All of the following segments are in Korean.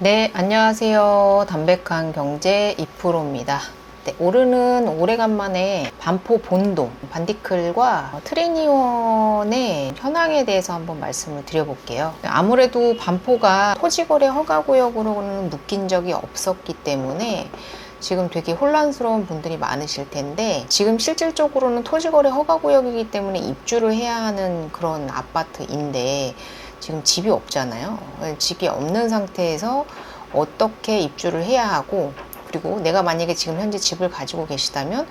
네, 안녕하세요. 담백한 경제 이프로입니다. 네, 오늘은 오래간만에 반포 본동, 반디클과 트레니원의 현황에 대해서 한번 말씀을 드려볼게요. 아무래도 반포가 토지거래 허가구역으로는 묶인 적이 없었기 때문에 지금 되게 혼란스러운 분들이 많으실 텐데 지금 실질적으로는 토지거래 허가구역이기 때문에 입주를 해야 하는 그런 아파트인데 지금 집이 없잖아요. 집이 없는 상태에서 어떻게 입주를 해야 하고 그리고 내가 만약에 지금 현재 집을 가지고 계시다면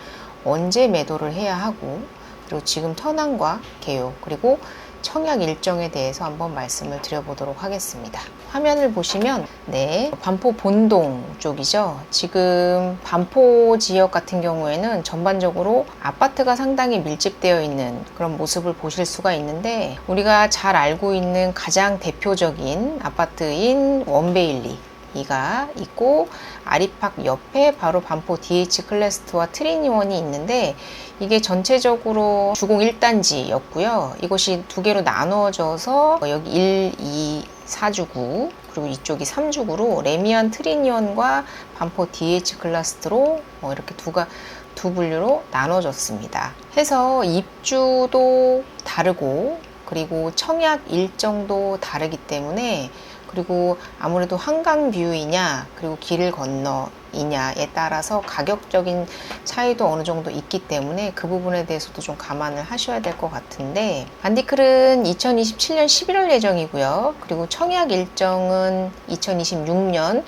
언제 매도를 해야 하고 그리고 지금 현황과 개요 그리고 청약 일정에 대해서 한번 말씀을 드려보도록 하겠습니다. 화면을 보시면 네 반포 본동 쪽이죠. 지금 반포 지역 같은 경우에는 전반적으로 아파트가 상당히 밀집되어 있는 그런 모습을 보실 수가 있는데 우리가 잘 알고 있는 가장 대표적인 아파트인 원베일리 이가 있고 아리팍 옆에 바로 반포 DH 클래스트와 트리니원이 있는데 이게 전체적으로 주공 1단지였고요. 이것이 두 개로 나눠져서 여기 1, 2, 4주구 그리고 이쪽이 3주구로 레미안 트리니언과 반포 DH 클래스트로 뭐 이렇게 두가 두 분류로 나눠졌습니다. 해서 입주도 다르고 그리고 청약 일정도 다르기 때문에 그리고 아무래도 한강 뷰이냐 그리고 길을 건너 이냐에 따라서 가격적인 차이도 어느 정도 있기 때문에 그 부분에 대해서도 좀 감안을 하셔야 될 것 같은데 반디클은 2027년 11월 예정이고요. 그리고 청약 일정은 2026년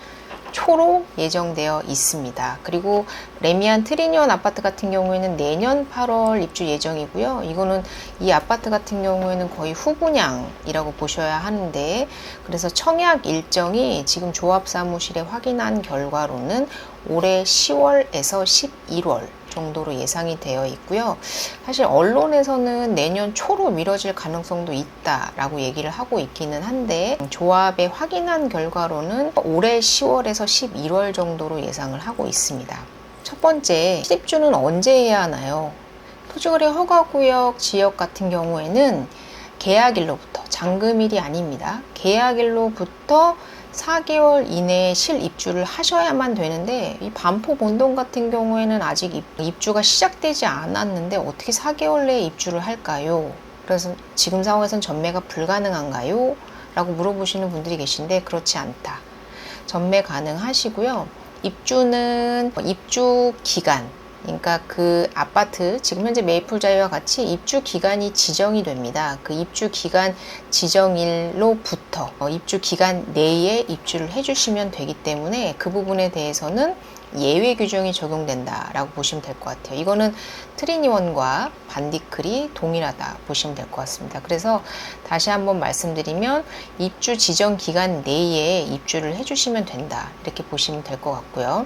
초로 예정되어 있습니다. 그리고 레미안 트리니언 아파트 같은 경우에는 내년 8월 입주 예정이고요. 이거는 이 아파트 같은 경우에는 거의 후분양이라고 보셔야 하는데 그래서 청약 일정이 지금 조합 사무실에 확인한 결과로는 올해 10월에서 11월 정도로 예상이 되어 있고요. 사실 언론에서는 내년 초로 미뤄질 가능성도 있다라고 얘기를 하고 있기는 한데 조합에 확인한 결과로는 올해 10월에서 11월 정도로 예상을 하고 있습니다. 첫 번째, 실입주는 언제 해야 하나요? 토지거래 허가구역 지역 같은 경우에는 계약일로부터 잔금일이 아닙니다. 계약일로부터 4개월 이내에 실입주를 하셔야만 되는데 이 반포 본동 같은 경우에는 아직 입- 입주가 시작되지 않았는데 어떻게 4개월 내에 입주를 할까요? 그래서 지금 상황에선 전매가 불가능한가요? 라고 물어보시는 분들이 계신데 그렇지 않다. 전매 가능하시고요. 입주는 입주 기간 그러니까 그 아파트 지금 현재 메이플 자이와 같이 입주 기간이 지정이 됩니다. 그 입주 기간 지정일로부터 어, 입주 기간 내에 입주를 해주시면 되기 때문에 그 부분에 대해서는 예외 규정이 적용된다라고 보시면 될 것 같아요. 이거는 트리니원과 반디클이 동일하다 보시면 될 것 같습니다. 그래서 다시 한번 말씀드리면 입주 지정 기간 내에 입주를 해주시면 된다 이렇게 보시면 될 것 같고요.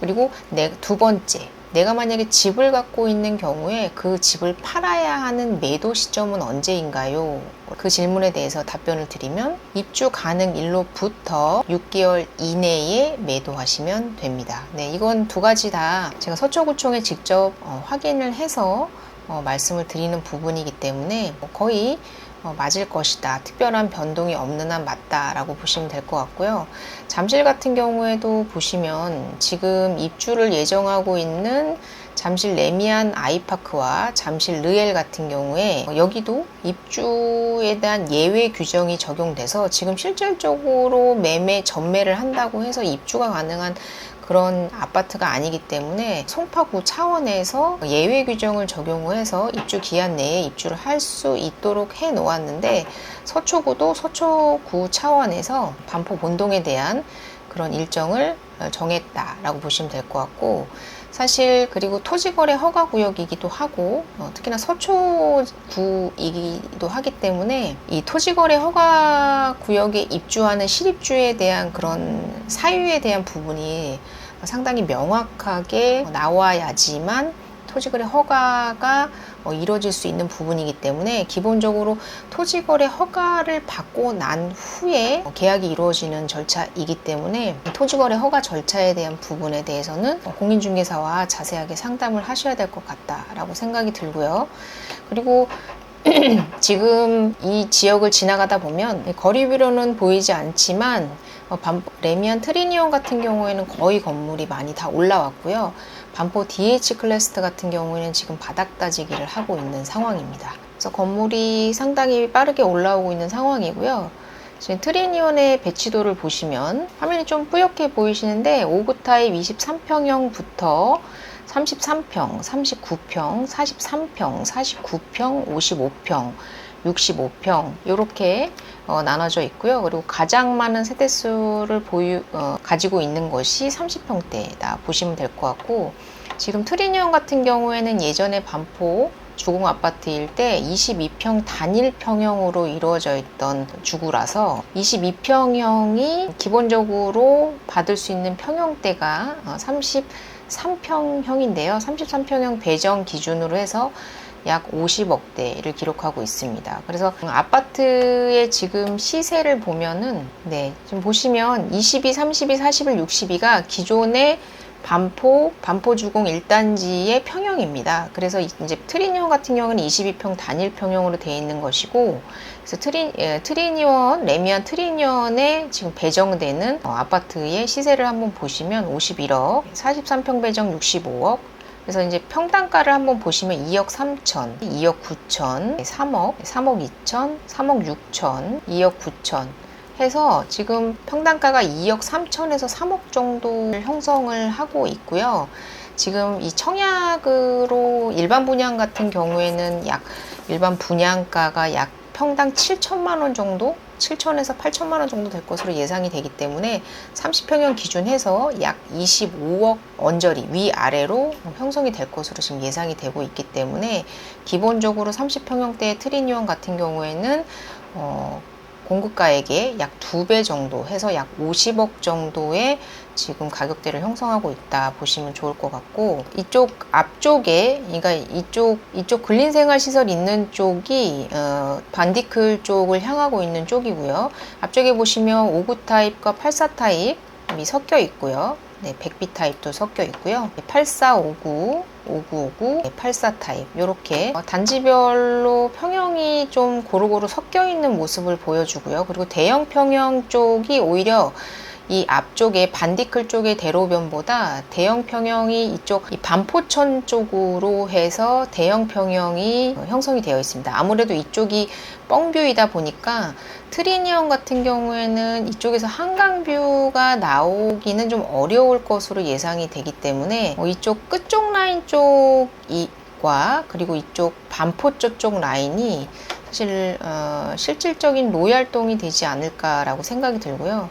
그리고 네, 두 번째 내가 만약에 집을 갖고 있는 경우에 그 집을 팔아야 하는 매도 시점은 언제인가요? 그 질문에 대해서 답변을 드리면 입주 가능 일로부터 6개월 이내에 매도하시면 됩니다. 네, 이건 두 가지 다 제가 서초구청에 직접 어, 확인을 해서 어, 말씀을 드리는 부분이기 때문에 거의 어, 맞을 것이다. 특별한 변동이 없는 한 맞다라고 보시면 될 것 같고요. 잠실 같은 경우에도 보시면 지금 입주를 예정하고 있는 잠실 레미안 아이파크와 잠실 르엘 같은 경우에 여기도 입주에 대한 예외 규정이 적용돼서 지금 실질적으로 매매 전매를 한다고 해서 입주가 가능한 그런 아파트가 아니기 때문에 송파구 차원에서 예외 규정을 적용해서 입주 기한 내에 입주를 할 수 있도록 해 놓았는데 서초구도 서초구 차원에서 반포 본동에 대한 그런 일정을 정했다라고 보시면 될 것 같고 사실 그리고 토지거래 허가 구역이기도 하고 어, 특히나 서초구이기도 하기 때문에 이 토지거래 허가 구역에 입주하는 실입주에 대한 그런 사유에 대한 부분이 상당히 명확하게 나와야지만 토지거래 허가가 어, 이루어질 수 있는 부분이기 때문에 기본적으로 토지거래 허가를 받고 난 후에 어, 계약이 이루어지는 절차이기 때문에 토지거래 허가 절차에 대한 부분에 대해서는 어, 공인중개사와 자세하게 상담을 하셔야 될 것 같다라고 생각이 들고요. 그리고 지금 이 지역을 지나가다 보면 거리뷰로는 보이지 않지만 어, 반- 레미안 트리니온 같은 경우에는 거의 건물이 많이 다 올라왔고요. 반포 DH 클래스트 같은 경우에는 지금 바닥 따지기를 하고 있는 상황입니다. 그래서 건물이 상당히 빠르게 올라오고 있는 상황이고요. 지금 트리니온의 배치도를 보시면 화면이 좀 뿌옇게 보이시는데 5구 타입 23평형부터 33평, 39평, 43평, 49평, 55평, 65평 이렇게 어, 나눠져 있고요. 그리고 가장 많은 세대수를 보유 어, 가지고 있는 것이 30평대다 보시면 될 것 같고 지금 트리니온 같은 경우에는 예전에 반포 주공 아파트일 때 22평 단일 평형으로 이루어져 있던 주구라서 22평형이 기본적으로 받을 수 있는 평형대가 어, 33평형인데요. 33평형 배정 기준으로 해서 약 50억대를 기록하고 있습니다. 그래서 아파트의 지금 시세를 보면은 네, 지금 보시면 22, 32, 41, 62가 기존의 반포, 반포 주공 1단지의 평형입니다. 그래서 이제 트리니온 같은 경우는 22평 단일 평형으로 되어 있는 것이고, 그래서 트리, 예, 트리니온, 레미안 트리니온에 지금 배정되는 어, 아파트의 시세를 한번 보시면 51억, 43평 배정 65억, 그래서 이제 평당가를 한번 보시면 2억 3천, 2억 9천, 3억, 3억 2천, 3억 6천, 2억 9천 해서 지금 평당가가 2억 3천에서 3억 정도 형성을 하고 있고요. 지금 이 청약으로 일반 분양 같은 경우에는 약 일반 분양가가 약 평당 7천만 원 정도 7천에서 8천만 원 정도 될 것으로 예상이 되기 때문에 30평형 기준해서 약 25억 언저리 위아래로 형성이 될 것으로 지금 예상이 되고 있기 때문에 기본적으로 30평형대의 트리니온 같은 경우에는 어, 공급가액의 약 두 배 정도 해서 약 50억 정도의 지금 가격대를 형성하고 있다 보시면 좋을 것 같고 이쪽 앞쪽에 그러니까 이쪽 이쪽 근린생활시설 있는 쪽이 어, 반디클 쪽을 향하고 있는 쪽이고요. 앞쪽에 보시면 5구 타입과 84 타입이 섞여 있고요. 네, 100B 타입도 섞여 있고요. 8459, 5959, 84 타입 이렇게 단지별로 평형이 좀 고루고루 섞여 있는 모습을 보여주고요. 그리고 대형 평형 쪽이 오히려 이 앞쪽에 반디클 쪽의 대로변보다 대형 평형이 이쪽 이 반포천 쪽으로 해서 대형 평형이 형성이 되어 있습니다. 아무래도 이쪽이 뻥뷰이다 보니까 트리니언 같은 경우에는 이쪽에서 한강뷰가 나오기는 좀 어려울 것으로 예상이 되기 때문에 어, 이쪽 끝쪽 라인 쪽과 그리고 이쪽 반포 쪽 쪽 라인이 사실 어, 실질적인 로얄동이 되지 않을까라고 생각이 들고요.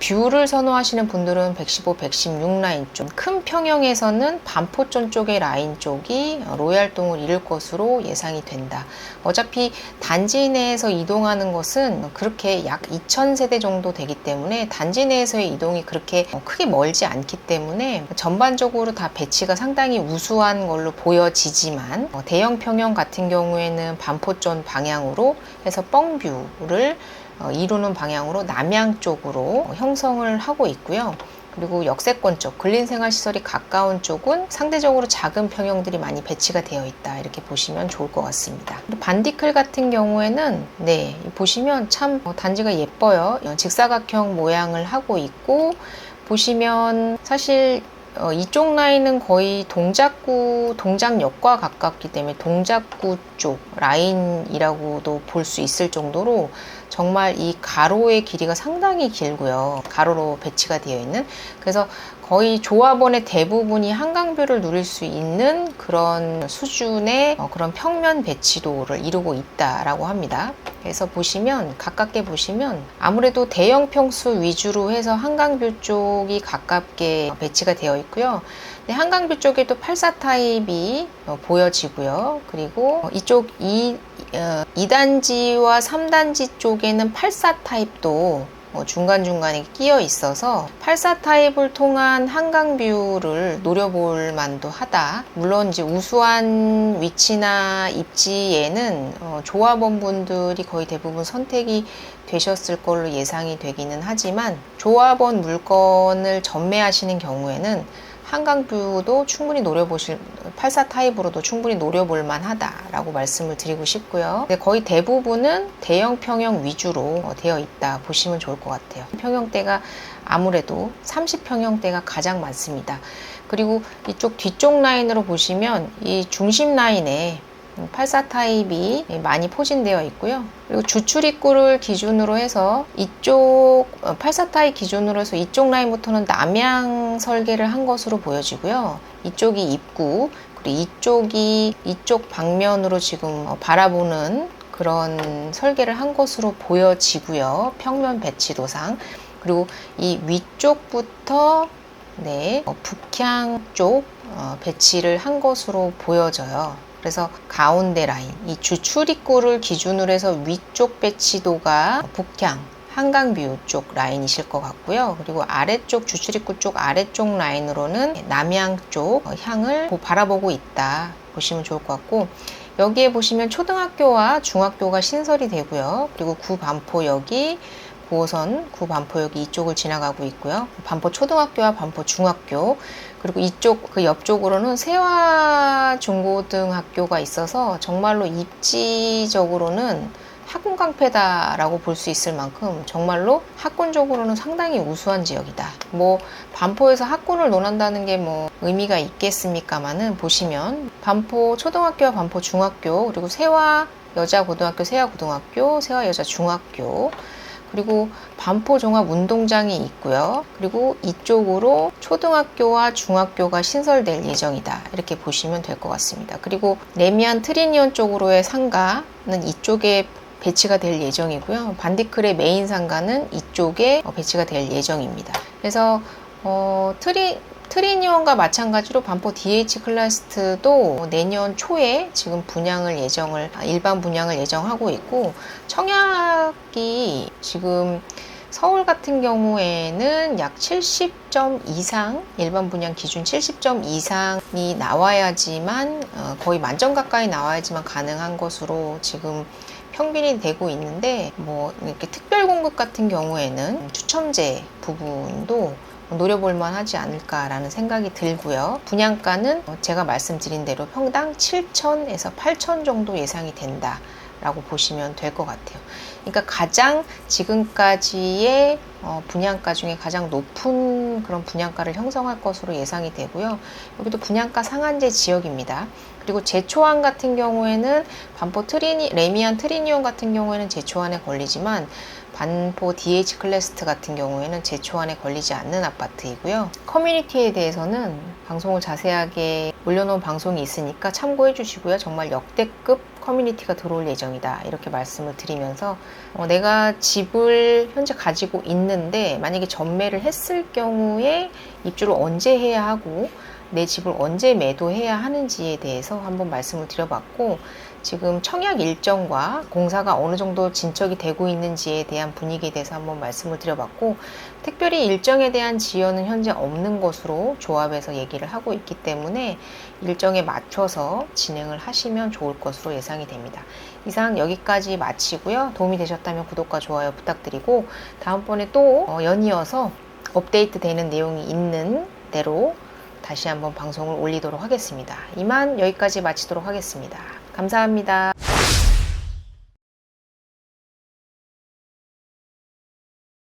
뷰를 선호하시는 분들은 115, 116 라인 쪽, 큰 평형에서는 반포천 쪽의 라인 쪽이 로얄동을 이룰 것으로 예상이 된다. 어차피 단지 내에서 이동하는 것은 그렇게 약 2,000세대 정도 되기 때문에 단지 내에서의 이동이 그렇게 크게 멀지 않기 때문에 전반적으로 다 배치가 상당히 우수한 걸로 보여지지만 어, 대형 평형 같은 경우에는 반포천 방향 으로 해서 뻥뷰를 어, 이루는 방향으로 남양 쪽으로 형성을 하고 있고요. 그리고 역세권 쪽, 근린생활시설이 가까운 쪽은 상대적으로 작은 평형들이 많이 배치가 되어 있다. 이렇게 보시면 좋을 것 같습니다. 반디클 같은 경우에는, 네, 보시면 참 어, 단지가 예뻐요. 어, 직사각형 모양을 하고 있고, 보시면 사실 어, 이쪽 라인은 거의 동작구, 동작역과 가깝기 때문에 동작구 쪽 라인이라고도 볼 수 있을 정도로 정말 이 가로의 길이가 상당히 길고요. 가로로 배치가 되어 있는. 그래서 거의 조합원의 대부분이 한강뷰를 누릴 수 있는 그런 수준의 어, 그런 평면 배치도를 이루고 있다라고 합니다. 그래서 보시면 가깝게 보시면 아무래도 대형 평수 위주로 해서 한강뷰 쪽이 가깝게 배치가 되어 있고요. 네, 한강뷰 쪽에도 84 타입이 어, 보여지고요. 그리고 이쪽 2, 어, 2단지와 3단지 쪽 에는 84 타입도 어, 중간중간에 끼어 있어서 84 타입을 통한 한강 뷰를 노려볼 만도 하다. 물론 이제 우수한 위치나 입지에는 어, 조합원분들이 거의 대부분 선택이 되셨을 걸로 예상이 되기는 하지만 조합원 물건을 전매하시는 경우에는 한강 뷰도 충분히 노려보실 84 타입으로도 충분히 노려볼 만하다라고 말씀을 드리고 싶고요. 거의 대부분은 대형 평형 위주로 어, 되어 있다 보시면 좋을 것 같아요. 평형대가 아무래도 30평형대가 가장 많습니다. 그리고 이쪽 뒤쪽 라인으로 보시면 이 중심 라인에 84 타입이 많이 포진되어 있고요. 그리고 주출입구를 기준으로 해서 이쪽 84 타입 기준으로 해서 이쪽 라인부터는 남향 설계를 한 것으로 보여지고요. 이쪽이 입구 그리고 이쪽이 이쪽 방면으로 지금 바라보는 그런 설계를 한 것으로 보여지고요. 평면 배치 도상 그리고 이 위쪽부터 네, 어, 북향 쪽 어, 배치를 한 것으로 보여져요. 그래서 가운데 라인, 이 주출입구를 기준으로 해서 위쪽 배치도가 북향, 한강 뷰 쪽 라인이실 것 같고요. 그리고 아래쪽 주출입구 쪽 아래쪽 라인으로는 남향 쪽 향을 바라보고 있다 보시면 좋을 것 같고 여기에 보시면 초등학교와 중학교가 신설이 되고요. 그리고 구반포역이 9호선 구반포역이 이쪽을 지나가고 있고요. 반포 초등학교와 반포 중학교 그리고 이쪽 그 옆쪽으로는 세화 중고등학교가 있어서 정말로 입지적으로는 학군 깡패다라고 볼 수 있을 만큼 정말로 학군적으로는 상당히 우수한 지역이다. 뭐 반포에서 학군을 논한다는 게 뭐 의미가 있겠습니까마는 보시면 반포 초등학교와 반포 중학교 그리고 세화 여자 고등학교, 세화 고등학교, 세화 여자 중학교 그리고 반포 종합 운동장이 있고요. 그리고 이쪽으로 초등학교와 중학교가 신설될 예정이다. 이렇게 보시면 될 것 같습니다. 그리고 레미안 트리니온 쪽으로의 상가는 이쪽에 배치가 될 예정이고요. 반디클의 메인 상가는 이쪽에 어, 배치가 될 예정입니다. 그래서 어, 트리 트리니온과 마찬가지로 반포 DH 클래스트도 내년 초에 지금 분양을 예정을 일반 분양을 예정하고 있고 청약이 지금 서울 같은 경우에는 약 70점 이상 일반 분양 기준 70점 이상이 나와야지만 어, 거의 만점 가까이 나와야지만 가능한 것으로 지금 평균이 되고 있는데 뭐 이렇게 특별 공급 같은 경우에는 추첨제 부분도 노려볼 만하지 않을까라는 생각이 들고요. 분양가는 제가 말씀드린 대로 평당 7천에서 8천 정도 예상이 된다. 라고 보시면 될 것 같아요. 그러니까 가장 지금까지의 어, 분양가 중에 가장 높은 그런 분양가를 형성할 것으로 예상이 되고요. 여기도 분양가 상한제 지역입니다. 그리고 제초안 같은 경우에는 반포 트리니, 레미안 트리니온 같은 경우에는 제초안에 걸리지만 반포 DH 클래스트 같은 경우에는 제초안에 걸리지 않는 아파트이고요. 커뮤니티에 대해서는 방송을 자세하게 올려놓은 방송이 있으니까 참고해 주시고요. 정말 역대급 커뮤니티가 들어올 예정이다. 이렇게 말씀을 드리면서 어, 내가 집을 현재 가지고 있는데 만약에 전매를 했을 경우에 입주를 언제 해야 하고 내 집을 언제 매도해야 하는지에 대해서 한번 말씀을 드려봤고 지금 청약 일정과 공사가 어느 정도 진척이 되고 있는지에 대한 분위기에 대해서 한번 말씀을 드려봤고 특별히 일정에 대한 지연은 현재 없는 것으로 조합에서 얘기를 하고 있기 때문에 일정에 맞춰서 진행을 하시면 좋을 것으로 예상이 됩니다. 이상 여기까지 마치고요. 도움이 되셨다면 구독과 좋아요 부탁드리고 다음번에 또 어, 연이어서 업데이트 되는 내용이 있는 대로 다시 한번 방송을 올리도록 하겠습니다. 이만 여기까지 마치도록 하겠습니다. 감사합니다.